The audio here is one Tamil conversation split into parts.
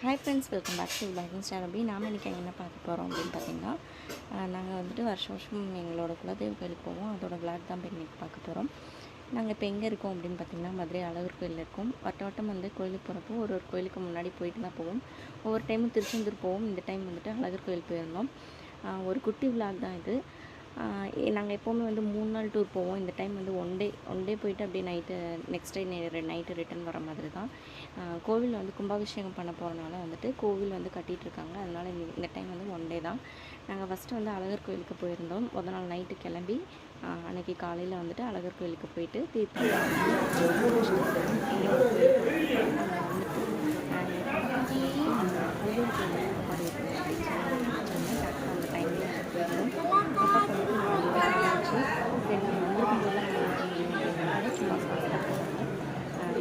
Hi friends welcome back to blogging star அப்படி நாம் இன்றைக்கி என்ன பார்க்க போகிறோம் அப்படின்னு பார்த்தீங்கன்னா நாங்கள் வந்துட்டு வருஷம் வருஷம் எங்களோட குலதெய்வ கோயிலுக்கு போவோம். அதோட விளாக் தான் போய் இன்றைக்கி பார்க்க போகிறோம் நாங்கள் இப்போ எங்கே இருக்கோம் அப்படின்னு பார்த்தீங்கன்னா மதுரை அழகர் கோயிலில் இருக்கோம். வட்ட வட்டம் வந்து கோயிலுக்கு போகிறப்போ ஒரு ஒரு கோயிலுக்கு முன்னாடி போயிட்டு தான் போவோம். ஒவ்வொரு டைமும் திருச்செந்தூர் போவோம். இந்த டைம் வந்துட்டு அழகர் கோயில் போயிருந்தோம். ஒரு குட்டி விளாக் தான் இது. நாங்கள் எப்போவுமே வந்து மூணு நாள் டூர் போவோம். இந்த டைம் வந்து ஒன் டே ஒன் டே போயிட்டு அப்படியே night next day night return வர மாதிரி தான். கோவிலில் வந்து கும்பாபிஷேகம் பண்ண போகிறனால வந்துட்டு கோவில் வந்து கட்டிகிட்டு இருக்காங்க. அதனால் இந்த இந்த டைம் வந்து ஒன் டே தான். நாங்கள் ஃபஸ்ட்டு வந்து அழகர் கோயிலுக்கு போயிருந்தோம். முத நாள் நைட்டு கிளம்பி அன்றைக்கி அன்னைக்கு காலையில் வந்துட்டு அழகர் கோயிலுக்கு போயிட்டு தீர்த்தம் எங்களோட கோயிலுக்கு அங்கே வந்துட்டு ஆஹ் கோவில் கோயில் சாப்பாடு இருக்குது அப்படின்னு சொல்லி கரெக்டாக அந்த டைமில் போயிருந்தோம் அப்பா வந்து ஆச்சு தென் வந்திருக்கும் போது சும்மா சாப்பிட்டாங்க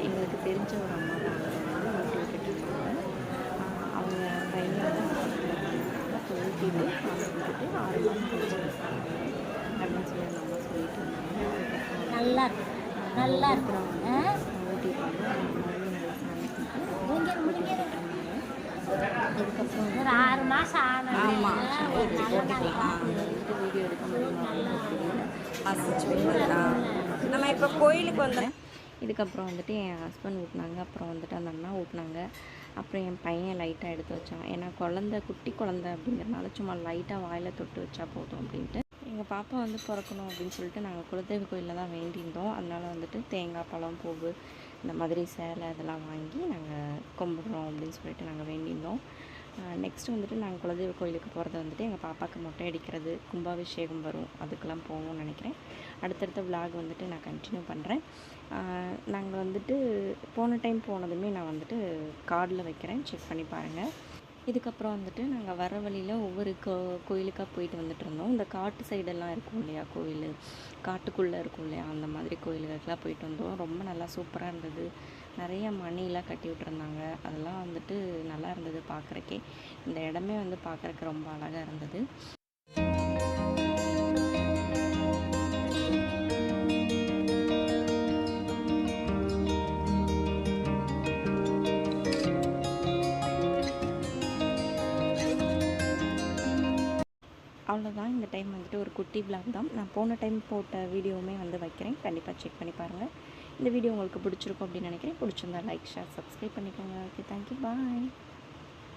எங்களுக்கு தெரிஞ்ச ஒரு அம்மா தான் அவங்க வந்து ஆஹ் அவங்க பையன் வந்து அவங்க வந்துட்டு ஆறு மாதம் கழிச்சு அப்படின்னு சொல்லி அந்த அம்மா சொல்லிட்டு இருந்தாங்க. நல்லா நல்லா இருக்கிறவங்க நல்லா சாமி இருந்தாங்க அதுக்கப்புறம் ஒரு ஆறு மாசம் ஆன ஆமாம். ஒரு நல்ல நாள். பார்த்து வந்துட்டு வீடியோ எடுக்க முடியுமா? அப்படின்னு தெரியல வாசிச்சுவீங்களா நம்ம இப்போ கோயிலுக்கு வந்தோம். இதுக்கப்புறம் வந்துட்டு என் ஹஸ்பண்ட் ஊட்டினாங்க. அப்புறம் வந்துட்டு அந்த அண்ணா ஊட்டினாங்க. அப்புறம் என் பையன் லைட்டாக எடுத்து வச்சான். ஏன்னா குழந்த குட்டி குழந்த அப்படிங்கிறனால சும்மா லைட்டாக வாயில் தொட்டு வச்சா போதும் அப்படின்ட்டு. எங்கள் பாப்பா வந்து பிறக்கணும் அப்படின்னு சொல்லிட்டு நாங்கள் குலதெய்வ கோயிலில் தான் வேண்டியிருந்தோம். அதனால் வந்துட்டு தேங்காய் பழம் பூவு இந்த மாதிரி சேலை இதெல்லாம் வாங்கி நாங்கள் கும்பிட்றோம் அப்படின்னு சொல்லிட்டு நாங்கள் வேண்டியிருந்தோம். நெக்ஸ்ட் வந்துட்டு நாங்கள் குலதெய்வ கோயிலுக்கு போகிறது வந்துட்டு எங்கள் பாப்பாவுக்கு மொட்டை அடிக்கிறது கும்பாபிஷேகம் வரும். அதுக்கெல்லாம் போவோம்னு நினைக்கிறேன். அடுத்தடுத்த விலாக் வந்துட்டு நான் கண்டினியூ பண்ணுறேன் நாங்கள் வந்துட்டு போன டைம் போனதுமே நான் வந்துட்டு கார்டில் வைக்கிறேன். செக் பண்ணி பாருங்கள் இதுக்கப்புறம் வந்துட்டு நாங்கள் வர வழியில் ஒவ்வொரு கோ கோயிலுக்காக போயிட்டு வந்துட்டு இருந்தோம். இந்த காட்டு சைடெல்லாம் இருக்கும் இல்லையா கோயில்? காட்டுக்குள்ளே இருக்கும் இல்லையா அந்த மாதிரி கோயிலுகளுக்கெல்லாம் போயிட்டு வந்தோம். ரொம்ப நல்லா சூப்பராக இருந்தது. நிறைய மணிலாம் கட்டி விட்டுருந்தாங்க. அதெல்லாம் வந்துட்டு நல்லா இருந்தது பார்க்குறக்கே இந்த இடமே வந்து பார்க்குறக்கு ரொம்ப அழகாக இருந்தது. அவ்வளோதான் இந்த டைம் வந்துட்டு ஒரு குட்டி பிளாக் தான். நான் போன டைம் போட்ட வீடியோவுமே வந்து வைக்கிறேன். கண்டிப்பாக செக் பண்ணி பாருங்கள் இந்த வீடியோ உங்களுக்கு பிடிச்சிருக்கும் அப்படின்னு நினைக்கிறேன். பிடிச்சிருந்தா லைக் ஷேர் சப்ஸ்கிரைப் பண்ணிக்கோங்க. Okay thank you bye